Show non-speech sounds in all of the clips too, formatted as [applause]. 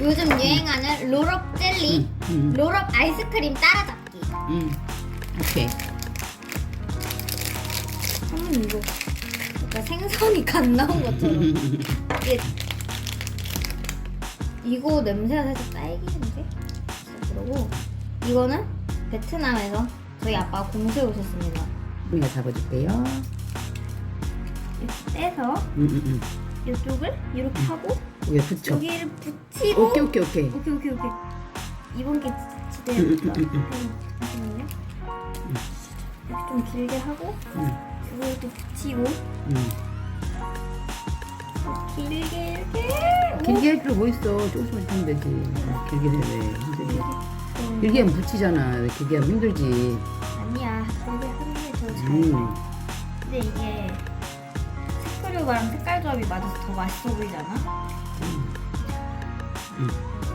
요즘 유행하는 롤업 젤리, 음, 음. 롤업 아이스크림 따라잡기. 음. 오케이. 음, 이거 약간 생선이 갓 나온 것처럼. [laughs] 이게 이거 냄새가 살짝 딸기 냄새? 그러고 이거는 베트남에서 저희 아빠가 공수해 오셨습니다. 우리가 잡아줄게요. 이렇게 떼서 음, 음, 음. 이쪽을 이렇게 하고 여기 붙여. 여기를 붙 이고 오케이, 오케이, 오케이. 오케이 오케이 오케이 이번 게 음, 지대야겠다. 음, 음, 잠시만요. 이렇게 좀 길게 하고 음, 이거 이렇게 붙이고 음. 길게 이렇게 길게 할 필요 뭐 있어. 조금씩만 하면 되지. 길게 해, 왜. 힘들지. 오. 길게 하면 붙이잖아. 왜 길게 하면 힘들지. 아니야 길게 하는 게더 잘. 음. 근데 이게 색소류랑 색깔 조합이 맞아서 더 맛있어 보이잖아. 음.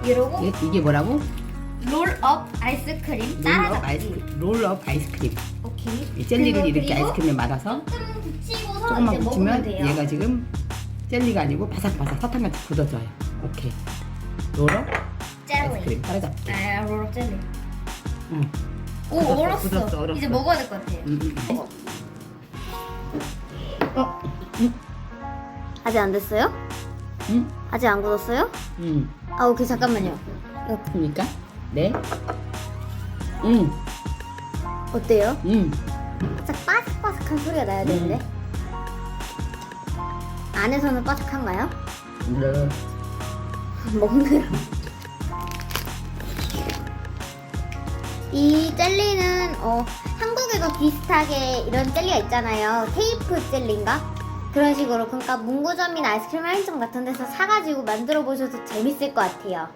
이러고 이게, 이게 뭐라고? 롤업 아이스크림 롤업. 아이스크림. 롤업 아이스크림. 오케이. 이 젤리를 그리고- 이렇게 그리고 아이스크림에 말아서 조금 붙이고서 조금만 이제 먹으면 붙이면 돼요. 얘가 지금 젤리가 아니고 바삭바삭 사탕같이 굳어져요. 오케이. 롤업 젤리. 아이스크림 따라잡기. 아 롤업 젤리. 응. 오 굳었어, 얼었어. 굳었어, 얼었어. 이제 먹어야 될 것 같아요. 음, 음, 음. 어, 아직 안 됐어요? 음, 아직 안 굳었어요? 음. 아 오케이 잠깐만요. 이거 그러니까 네. 음, 어때요? 음. 살짝 바삭바삭한 소리가 나야 되는데. 안에서는 바삭한가요? 네. 먹느라. 이 젤리는 어, 한국에도 비슷하게 이런 젤리가 있잖아요. 테이프 젤리인가? 그런 식으로 그러니까 문구점이나 아이스크림 할인점 같은 데서 사가지고 만들어 보셔도 재밌을 것 같아요.